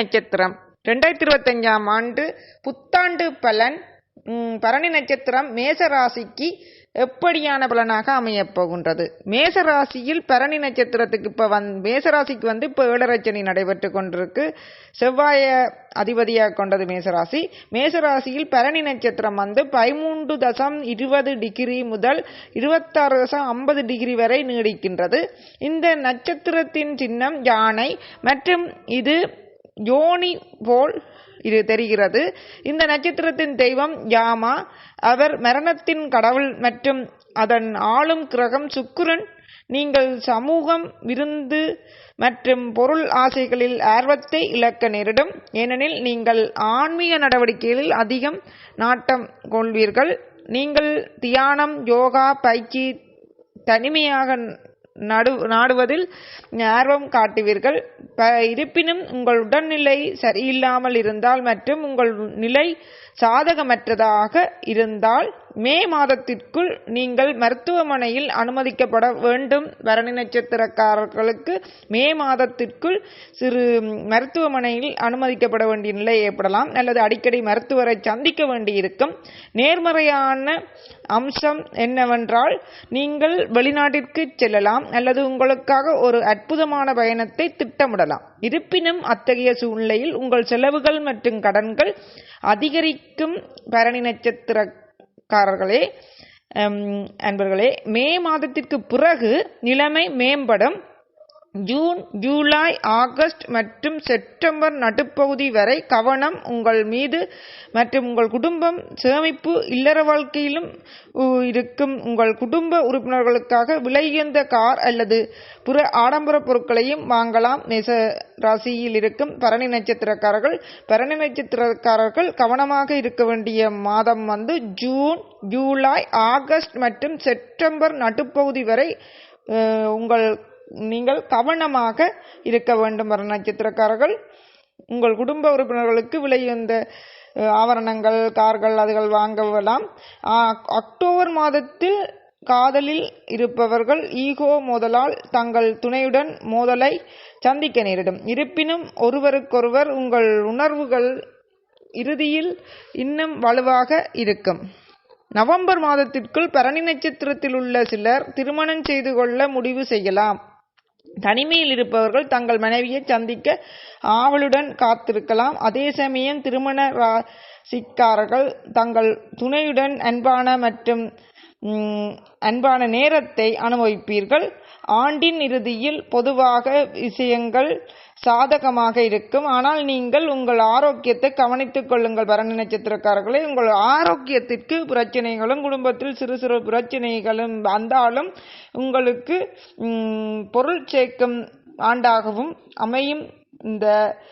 நட்சத்திரம். ரெண்டாயிரத்தி இருபத்தஞ்சாம் ஆண்டு புத்தாண்டு பலன் பரணி நட்சத்திரம் மேச ராசிக்கு எப்படியான பலனாக அமையப் போகின்றது? மேச ராசியில் பரணி நட்சத்திரத்துக்கு இப்போ வந் மேச ராசிக்கு வந்து இப்போ ஏழரச்சனி நடைபெற்று கொண்டிருக்கு. செவ்வாய அதிபதியாக கொண்டது மேசராசி. மேசராசியில் பரணி நட்சத்திரம் வந்து பதிமூன்று தசம் இருபது டிகிரி முதல் இருபத்தாறு தசம் ஐம்பது டிகிரி வரை நீடிக்கின்றது. இந்த நட்சத்திரத்தின் சின்னம் யானை மற்றும் இது யோனி போல் இது தெரிகிறது. இந்த நட்சத்திரத்தின் தெய்வம் யாமா. அவர் மரணத்தின் கடவுள் மற்றும் அதன் ஆளும் கிரகம் சுக்குரன். நீங்கள் சமூகம் விருந்து மற்றும் பொருள் ஆசைகளில் ஆர்வத்தை இழக்க நேரிடும். ஏனெனில் நீங்கள் ஆன்மீக நடவடிக்கைகளில் அதிகம் நாட்டம் கொள்வீர்கள். நீங்கள் தியானம் யோகா பயிற்சி தனிமையாக நடு நாடுவதில் ஆர்வம் காட்டுவீர்கள். ப இருப்பினும் உங்கள் உடல்நிலை சரியில்லாமல் இருந்தால் மற்றும் உங்கள் நிலை சாதகமற்றதாக இருந்தால் மே மாதத்திற்குள் நீங்கள் மருத்துவமனையில் அனுமதிக்கப்பட வேண்டும். பரணி நட்சத்திரக்காரர்களுக்கு மே மாதத்திற்குள் சிறு மருத்துவமனையில் அனுமதிக்கப்பட வேண்டிய நிலை ஏற்படலாம். அல்லது அடிக்கடி மருத்துவரை சந்திக்க வேண்டியிருக்கும். நேர்மறையான அம்சம் என்னவென்றால் நீங்கள் வெளிநாட்டிற்கு செல்லலாம். அல்லது உங்களுக்காக ஒரு அற்புதமான பயணத்தை திட்டமிடலாம். இருப்பினும் அத்தகைய சூழ்நிலையில் உங்கள் செலவுகள் மற்றும் கடன்கள் அதிகரிக்கும். பரணி நட்சத்திர காரர்களே அன்பர்களே மே மாதத்திற்கு பிறகு நிலைமை மேம்படும். ஜூன் ஜூலை ஆகஸ்ட் மற்றும் செப்டம்பர் நடுப்பகுதி வரை கவனம் உங்கள் மீது மற்றும் உங்கள் குடும்பம் சேமிப்பு இல்லற வாழ்க்கையிலும் உ, இருக்கும். உங்கள் குடும்ப உறுப்பினர்களுக்காக விலையுயர்ந்த கார் அல்லது புற ஆடம்பர பொருட்களையும் வாங்கலாம். மேச ராசியில் இருக்கும் பரணி நட்சத்திரக்காரர்கள் பரணி நட்சத்திரக்காரர்கள் கவனமாக இருக்க வேண்டிய மாதம் வந்து ஜூன் ஜூலை ஆகஸ்ட் மற்றும் செப்டம்பர் நடுப்பகுதி வரை உங்கள் நீங்கள் கவனமாக இருக்க வேண்டும் வர நட்சத்திரக்காரர்கள் உங்கள் குடும்ப உறுப்பினர்களுக்கு விலையுந்த ஆவரணங்கள் கார்கள் அதுகள் வாங்கலாம் அக்டோபர் மாதத்தில் காதலில் இருப்பவர்கள் ஈகோ மோதலால் தங்கள் துணையுடன் மோதலை சந்திக்க நேரிடும். இருப்பினும் ஒருவருக்கொருவர் உங்கள் உணர்வுகள் இறுதியில் இன்னும் வலுவாக இருக்கும். நவம்பர் மாதத்திற்குள் பரணி நட்சத்திரத்தில் உள்ள சிலர் திருமணம் செய்து கொள்ள முடிவு செய்யலாம். தனிமையில் இருப்பவர்கள் தங்கள் மனைவியை சந்திக்க ஆவலுடன் காத்திருக்கலாம். அதே சமயம் திருமண ராசிக்காரர்கள் தங்கள் துணையுடன் அன்பான மற்றும் அன்பான நேரத்தை அனுபவிப்பீர்கள். ஆண்டின் இறுதியில் பொதுவாக விஷயங்கள் சாதகமாக இருக்கும். ஆனால் நீங்கள் உங்கள் ஆரோக்கியத்தை கவனித்துக் கொள்ளுங்கள் பரணி நட்சத்திரக்காரர்களே. உங்கள் ஆரோக்கியத்திற்கு பிரச்சனைகளும் குடும்பத்தில் சிறு சிறு பிரச்சனைகளும் வந்தாலும் உங்களுக்கு பொருள் சேர்க்கும் ஆண்டாகவும் அமையும். இந்த